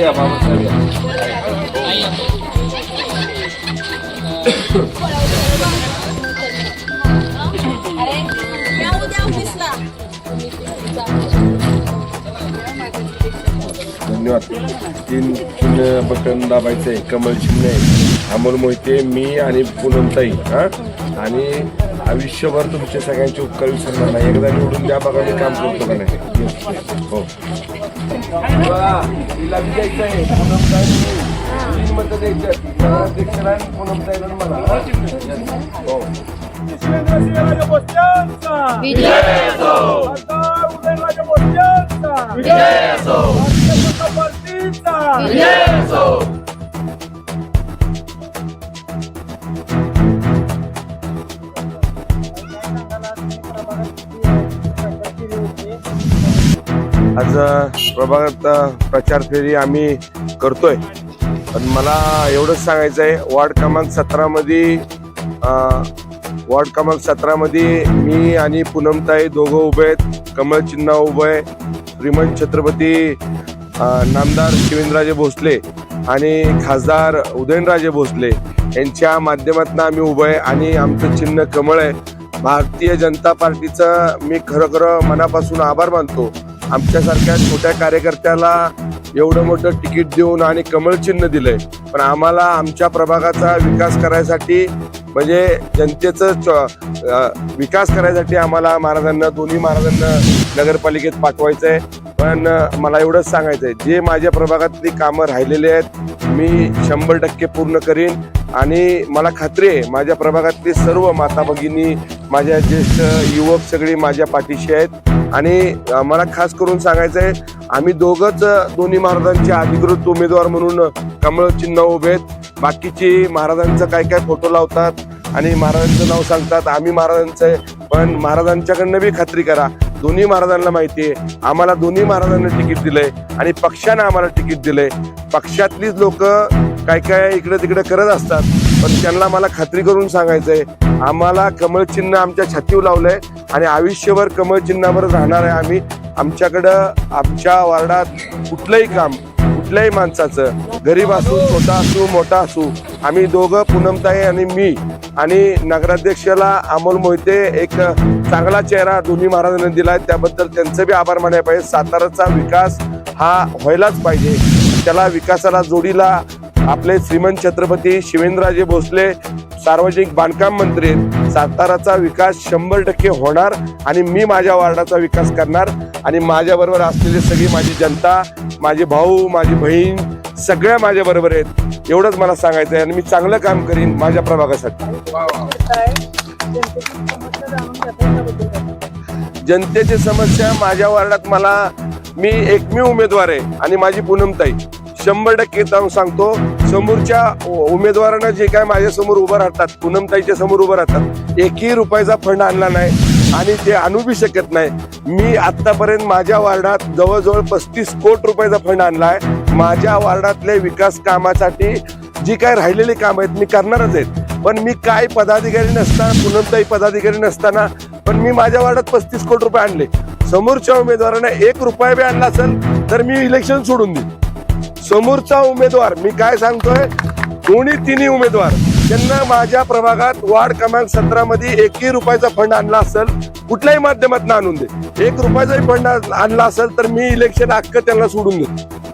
या बाबासाहेब धन्यवाद. तीन शून्य बटन दाबायचं आहे कमल शिंदे अमोल मोहिते मी आणि पूनमताई हा? आणि आयुष्यभर तुमच्या सगळ्यांचे उपकार विसरणार नाही. एकदा निवडून द्या बघा मी काम करतो का नाही हो. तिला बी द्यायचं आहे पूनमताई तीन मतं द्यायची आहेत. नगराध्यक्षाला आणि मला आज प्रभागात प्रचार फेरी आम्ही करतोय. पण मला एवढंच सांगायचं आहे वार्ड क्रमांक सतरामध्ये वार्ड क्रमांक सतरामध्ये मी आणि पूनमताई दोघं उभे आहेत. कमळ चिन्हा उभं आहे. श्रीमंत छत्रपती नामदार शिवेंद्रराजे भोसले आणि खासदार उदयनराजे भोसले यांच्या माध्यमातून आम्ही उभं आहे आणि आमचं चिन्ह कमळ आहे. भारतीय जनता पार्टीचं मी खरोखर मनापासून आभार मानतो. आमच्यासारख्या छोट्या कार्यकर्त्याला एवढं मोठं तिकीट देऊन आणि कमळ चिन्ह दिलंय. पण आम्हाला आमच्या प्रभागाचा विकास करायसाठी म्हणजे जनतेचं विकास करायसाठी आम्हाला महाराजांना दोन्ही महाराजांना नगरपालिकेत पाठवायचं आहे पण मला एवढंच सांगायचं आहे जे माझ्या प्रभागातली कामं राहिलेली आहेत मी शंभर टक्के पूर्ण करीन. आणि मला खात्री आहे माझ्या प्रभागातली सर्व माता भगिनी माझ्या ज्येष्ठ युवक सगळी माझ्या पाठीशी आहेत. आणि मला खास करून सांगायचं आहे आम्ही दोघंच दोन्ही महाराजांचे अधिकृत उमेदवार म्हणून कमळ चिन्ह उभे आहेत. बाकीचे महाराजांचं काय काय फोटो लावतात आणि महाराजांचं नाव सांगतात आम्ही महाराजांचं आहे. पण महाराजांच्याकडनं बी खात्री करा दोन्ही महाराजांना माहिती आहे. आम्हाला दोन्ही महाराजांना तिकीट दिलंय आणि पक्षानं आम्हाला तिकीट दिलंय. पक्षातलीच लोक काय काय इकडे तिकडे करत असतात पण त्यांना मला खात्री करून सांगायचंय आम्हाला कमळ चिन्ह आमच्या छातीवर लावलंय. आणि आयुष्यभर कमळचिन्हावर राहणार आहे आम्ही. आमच्याकडं आमच्या वार्डात कुठलंही काम कुठल्याही माणसाचं गरीब असू छोटा असू मोठा असू आम्ही दोघं पूनमताई आणि मी आणि नगराध्यक्षाला अमोल मोहिते एक चांगला चेहरा दोन्ही महाराजांनी दिलाय. त्याबद्दल त्यांचं बी आभार मानले पाहिजे. साताराचा विकास हा व्हायलाच पाहिजे. त्याला विकासाला जोडीला आपले श्रीमंत छत्रपती शिवेंद्रराजे भोसले सार्वजनिक बांधकाम मंत्री आहेत साताराचा विकास शंभर टक्के होणार आणि मी माझ्या वार्डाचा विकास करणार आणि माझ्याबरोबर असलेली सगळी माझी जनता माझे भाऊ माझी बहीण सगळ्या माझ्याबरोबर आहेत एवढंच मला सांगायचं आहे आणि मी चांगलं काम करीन माझ्या प्रभागासाठी. जनतेची समस्या माझ्या वार्डात मला मी एकमेव उमेदवार आहे आणि माझी पूनमताई. शंभर टक्के जाऊन सांगतो समोरच्या उमेदवारांना जे काय माझ्यासमोर उभं राहतात पूनमताईच्या समोर उभं राहतात एकही रुपयाचा फंड आणला नाही आणि ते आणू बी शकत नाही. मी आतापर्यंत माझ्या वार्डात जवळजवळ पस्तीस कोटी रुपयाचा फंड आणला आहे. माझ्या वार्डातले विकास कामासाठी जी काय राहिलेली काम आहेत मी करणारच आहेत. पण मी काय पदाधिकारी नसताना पूनमताई पदाधिकारी नसताना पण मी माझ्या वार्डात पस्तीस कोटी रुपये आणले. समोरच्या उमेदवाराने एक रुपया बी आणला असेल तर मी इलेक्शन सोडून देईन. समोरचा उमेदवार मी काय सांगतोय? दोन्ही तिन्ही उमेदवार त्यांना माझ्या प्रभागात वार्ड क्रमांक सतरा मध्ये एकही रुपयाचा फंड आणला असेल कुठल्याही माध्यमातून आणून दे. एक रुपयाचाही फंड आणला असेल तर मी इलेक्शन हक्क त्यांना सोडून देतो.